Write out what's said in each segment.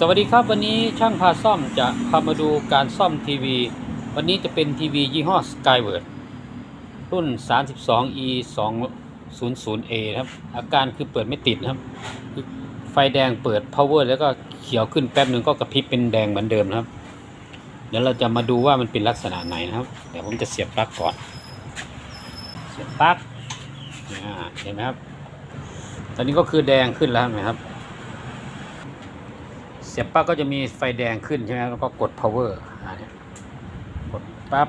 สวัสดีครับวันนี้ช่างพาซ่อมจะพามาดูการซ่อมทีวี วันนี้จะเป็นทีวียี่ห้อ Skyward รุ่น 32e 200a ครับ อาการคือเปิดไม่ติดครับ ไฟแดงเปิด power แล้วก็เขียวขึ้นแป๊บหนึ่งก็กระพริบเป็นแดงเหมือนเดิมครับ เดี๋ยวเราจะมาดูว่ามันเป็นลักษณะไหนนะครับ เดี๋ยวผมจะเสียบปลั๊กก่อน เสียบปลั๊กเห็นไหมครับ ตอนนี้ก็คือแดงขึ้นแล้วนไหมครับ สียบปั๊บก็จะมีไฟแดงขึ้นใช่ไหมแล้วก็กด power กดปั๊บ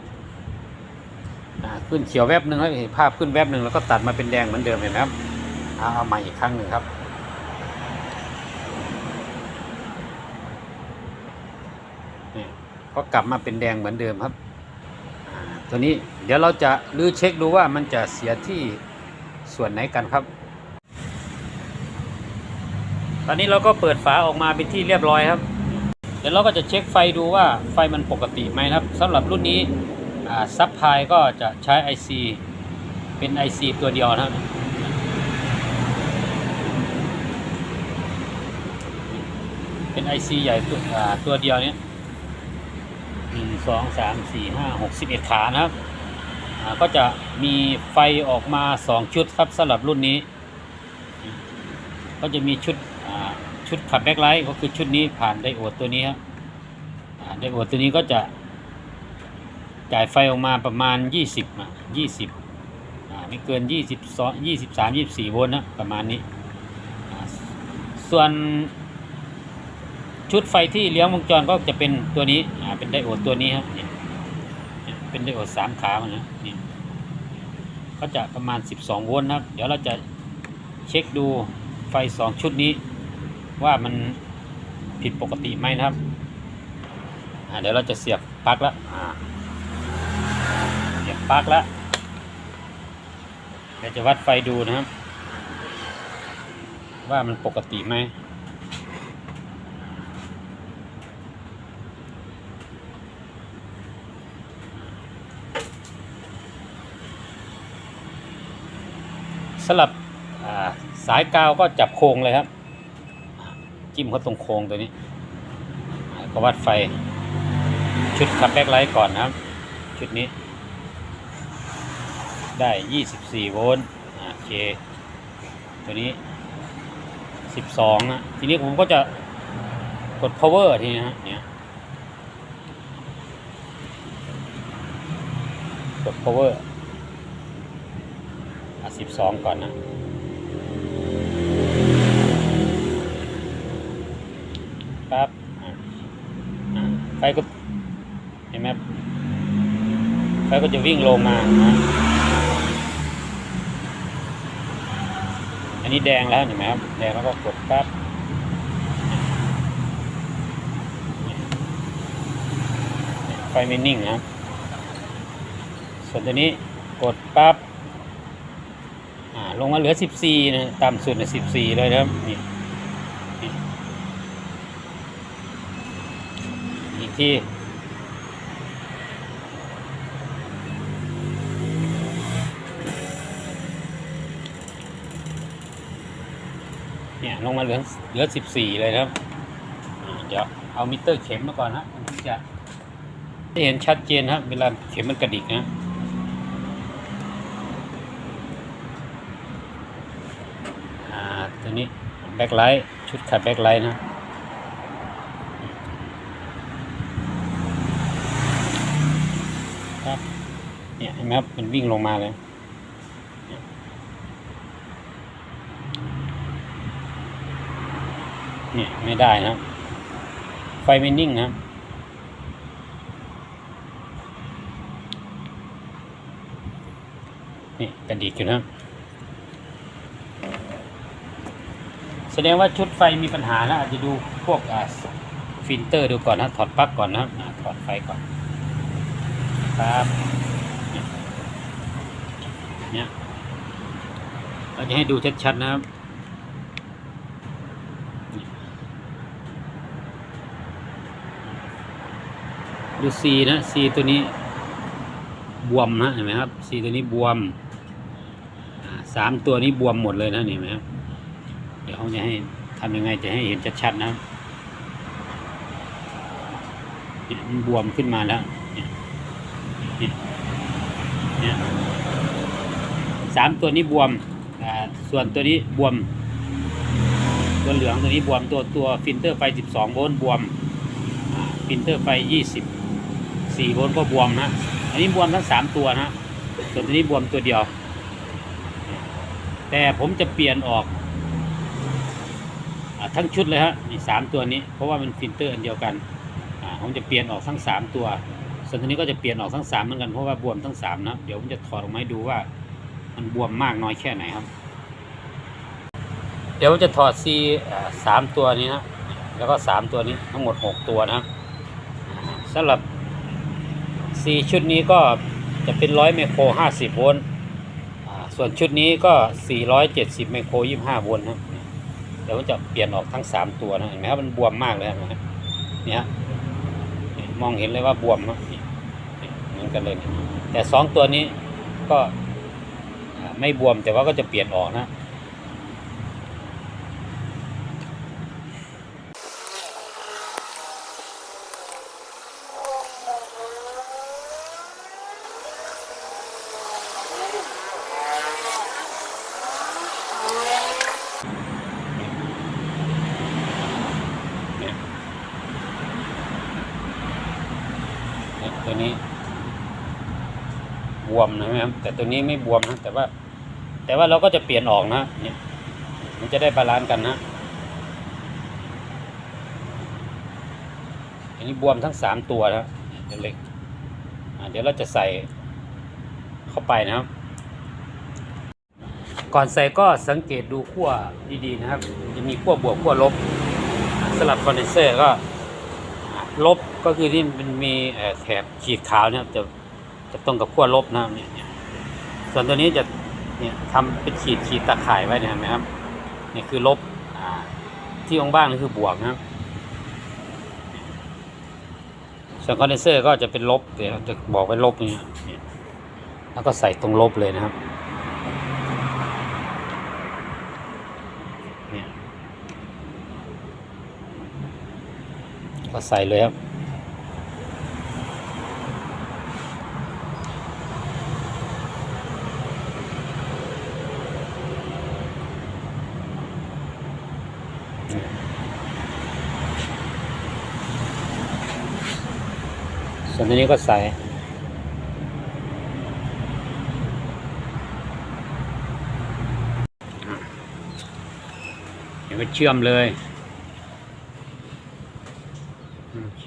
อ่าขึ้นเขียวแวบหนึ่งแล้วเห็นภาพขึ้นแวบหนึ่งแล้วก็ตัดมาเป็นแดงเหมือนเดิมเห็นไหมครับเอาเอาใหม่อีกครั้งหนึ่งครับนี่ก็กลับมาเป็นแดงเหมือนเดิมครับตัวนี้เดี๋ยวเราจะรื้อเช็คดูว่ามันจะเสียที่ส่วนไหนกันครับ ตอนนี้เราก็เปิดฝาออกมาเป็นที่เรียบร้อยครับ เดี๋ยวเราก็จะเช็คไฟดูว่าไฟมันปกติไหมครับสำหรับรุ่นนี้ซับพลายก็จะใช้ IC เป็น IC ตัวเดียวนะครับเป็น IC ใหญ่ตัวตัวเดียวเนี้ยหนึ่งสองสามสี่ห้าหกสิบเอ็ดขานะครับก็จะมีไฟออกมาสองชุดครับสำหรับรุ่นนี้ ก็จะมีชุด ชุดขับแบ็คไลท์ก็คือชุดนี้ผ่านไดโอดตัวนี้ครับไดโอดตัวนี้ก็จะจ่ายไฟออกมาประมาณ 20อะ20อ่าไม่เกิน 22 23 24 โวลต์นะประมาณนี้ ส่วนชุดไฟที่เลี้ยงวงจรก็จะเป็นตัวนี้อ่าเป็นไดโอดตัวนี้ครับเป็นไดโอดสามขามันนะนี่ก็จะประมาณ 12 โวลต์นะครับ เดี๋ยวเราจะเช็คดูไฟสองชุดนี้ ว่ามันผิดปกติไหมนะครับเดี๋ยวเราจะเสียบปลั๊กแล้วเสียบปลั๊กแล้วเดี๋ยวจะวัดไฟดูนะครับ ว่ามันปกติไหมสลับสายกาวก็จับโครงเลยครับ จิ้มเขาตรงโครงตัวนี้ ก็วัดไฟ ชุดขับแบ็คไลท์ก่อนนะครับ ชุดนี้ ได้ 24 โวลต์โอเค ตัวนี้ 12 นะ ทีนี้ผมก็จะกด power ทีนี้นะเนี่ยกด power อะ12 ก่อนนะ ปั๊บไฟก็เห็นไหมไฟก็จะวิ่งลงมานะอันนี้แดงแล้วเห็นไหมครับแดงแล้วก็กดปั๊บไฟไม่นิ่งนะครับส่วนตัวนี้กดปั๊บอ่าลงมาเหลือ 14นะต่ำสุดนะ14 เลยนะครับนี่ อีก ทีเนี่ยลงมาเหลือเหลือสิบสี่เลยนะครับ เดี๋ยวเอามิเตอร์เข็มมาก่อนนะผมจะได้เห็นชัดเจนครับเวลาเข็มมันกระดิกนะอ่าตัวนี้แบ็คไลท์ชุดขัดแบ็คไลท์นะ ครับ เห็นไหมครับ มันวิ่งลงมาเลยนี่ไม่ได้นะ ไฟไม่นิ่งนะนี่กระดิกอยู่นะแสดงว่าชุดไฟมีปัญหานะอาจจะดูพวกอ่าฟิลเตอร์ดูก่อนนะถอดปลั๊กก่อนนะถอดไฟก่อนครับ เนี่ยเราจะให้ดูชัดๆนะครับดูซีนะซีตัวนี้บวมนะเห็นไหมครับซีตัวนี้บวมสามตัวนี้บวมหมดเลยนะเห็นไหมครับเดี๋ยวเขาจะให้ทำยังไงจะให้เห็นชัดๆนะครับเนี่ยมันบวมขึ้นมาแล้วเนี่ยเนี่ย สามตัวนี้บวมอ่าส่วนตัวนี้บวม ตัวเหลืองตัวนี้บวมตัวตัวฟิลเตอร์ไฟ 12 โวลต์บวมฟิลเตอร์ไฟ 24 โวลต์ก็บวมนะอันนี้บวมทั้ง 3 ตัวนะส่วนตัวนี้บวมตัวเดียว แต่ผมจะเปลี่ยนออกอทั้งชุดเลยฮะนี่สามตัวนี้ เพราะว่ามันฟิลเตอร์อันเดียวกันผมจะเปลี่ยนออกทั้ง 3 ตัว ส่วนตัวนี้ก็จะเปลี่ยนออกทั้ง3เหมือนกันเพราะว่าบวมทั้ง3นะเดี๋ยวผมจะถอดออกมาให้ดูว่า มันบวมมากน้อยแค่ไหนครับ เดี๋ยวจะถอดซีสามตัวนี้นะแล้วก็สามตัวนี้ทั้งหมดหกตัวนะครับสำหรับซีชุดนี้ก็จะเป็นร้อยไมโครห้าสิบโวลต์ส่วนชุดนี้ก็สี่ร้อยเจ็ดสิบไมโครยี่ห้าโวลต์นะเดี๋ยวจะเปลี่ยนออกทั้งสามตัวนะเห็นไหมครับมันบวมมากเลยนะเนี่ยฮะมองเห็นเลยว่าบวมนะนี่นี่เหมือนกันเลยนะแต่สองตัวนี้ก็ ไม่บวมแต่ว่าก็จะเปลี่ยนออกนะ เนี่ยเนี่ยตัวนี้ บ วมนะครับแต่ตัวนี้ไม่บวมนะแต่ว่า แต่ว่าเราก็จะเปลี่ยนออกนะเนี่ยมันจะได้บาลานซ์กันนะอันนี้บวมทั้งสามตัวนะเดี๋ยวเล็กเดี๋ยวเราจะใส่เข้าไปนะครับ ก่อนใส่ก็สังเกตดูขั้วดีๆนะครับ จะมีขั้วบวกขั้วลบสลับคอนเดนเซอร์ก็ลบก็คือที่มันมีแถบขีดขาวเนี่ยจะ จะตรงกับขั้วลบนะครับเนี่ยส่วนตัวนี้จะเนี่ยทำเป็นขีดขีดตาข่ายไว้เนี่ยเห็นไหมครับนี่คือลบอที่องบ้างนี่คือบวกนะครับส่วนคอนเดนเซอร์ก็จะเป็นลบเดี๋ยวจะบอกไว้ลบเนี่ยเนี่ยแล้วก็ใส่ตรงลบเลยนะครับเนี่ยก็ใส่เลยครับ ส่วนอันนี้ก็ใส่เดี๋ยวก็เชื่อมเลย โอเค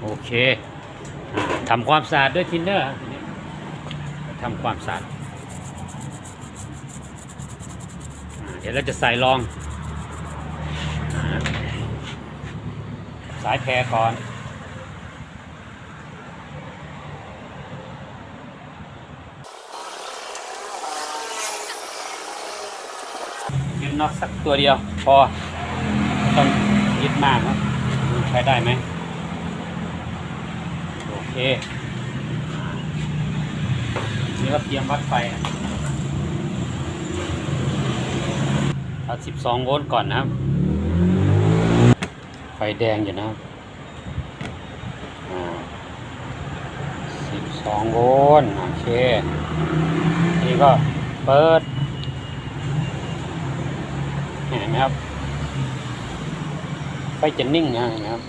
โอเคทำความสะอาดด้วยทินเนอร์ ทีนี้ทำความสะอาดเดี๋ยวเราจะใส่รอง สายแพรก่อนยึดน็อตสักตัวเดียว พอต้องยึดมากครับใช้ได้ไหมโอเค นี่ก็เตรียมวัดไฟเอา12โวลต์ก่อนนะครับ ไฟแดงอยู่นะครับอ่า12โวลต์โอเค นี่ก็เปิด เห็นไหมครับ ไฟจะนิ่งนะเห็นไหมครับ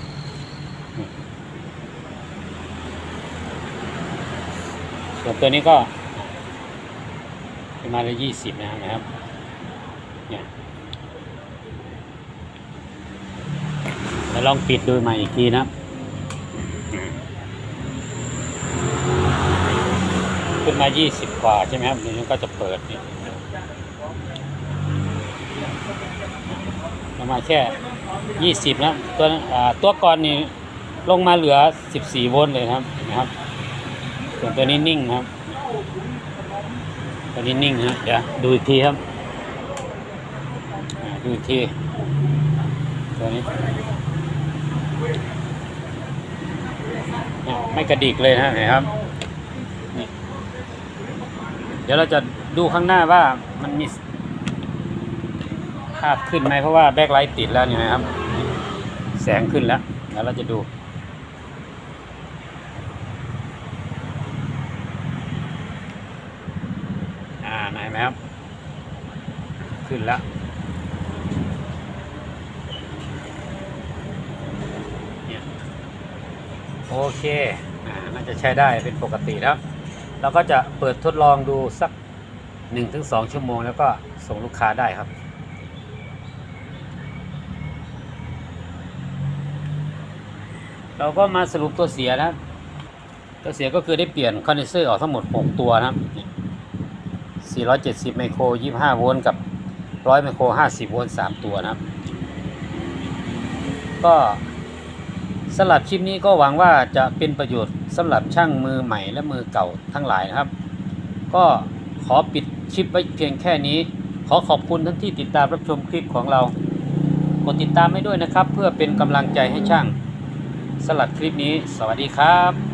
ส่วนตัวนี้ก็ มาณละยี่สิบนะครับเนี่ยจะลองปิดดูใหม่อีกทีนะขึ้นมายี่สิบกว่าใช่ไหมครับนี้ก็จะเปิดเนี่ยประมาณแค่ยี่สิบนะตัวตัวก่อนนี่ลงมาเหลือสิบสี่โวลต์เลยครับนะครับส่วนตัวนี้นิ่งครับ ตัวนี้นิ่งนะเดี๋ยวดูอีกทีครับดูอีกทีตัวนี้ไม่กระดิกเลยนะเห็นครับนี่เดี๋ยวเราจะดูข้างหน้าว่ามันมีภาพขึ้นไหมเพราะว่าแบ็คไลท์ติดแล้วเนี่นะครับ แสงขึ้นแล้วแล้วเราจะดู อ่าไหนไหมครับ ขึ้นแล้ว โอเค อ่า น่าจะใช้ได้เป็นปกติแล้ว เราก็จะเปิดทดลองดูสัก 1-2 ชั่วโมงแล้วก็ส่งลูกค้าได้ครับเราก็มาสรุปตัวเสียนะ ตัวเสียก็คือได้เปลี่ยนคอนเดนเซอร์ออกทั้งหมด 6 ตัวนะครับ 470 ไมโคร 25 โวลต์กับ 100 ไมโคร 50 โวลต์ 3 ตัวนะครับ ก็สำหรับคลิปนี้ก็หวังว่าจะเป็นประโยชน์สำหรับช่างมือใหม่และมือเก่าทั้งหลายนะครับ ก็ขอปิดคลิปไว้เพียงแค่นี้ ขอขอบคุณทั้งที่ติดตามรับชมคลิปของเรา กดติดตามให้ด้วยนะครับ เพื่อเป็นกำลังใจให้ช่างสำหรับคลิปนี้ สวัสดีครับ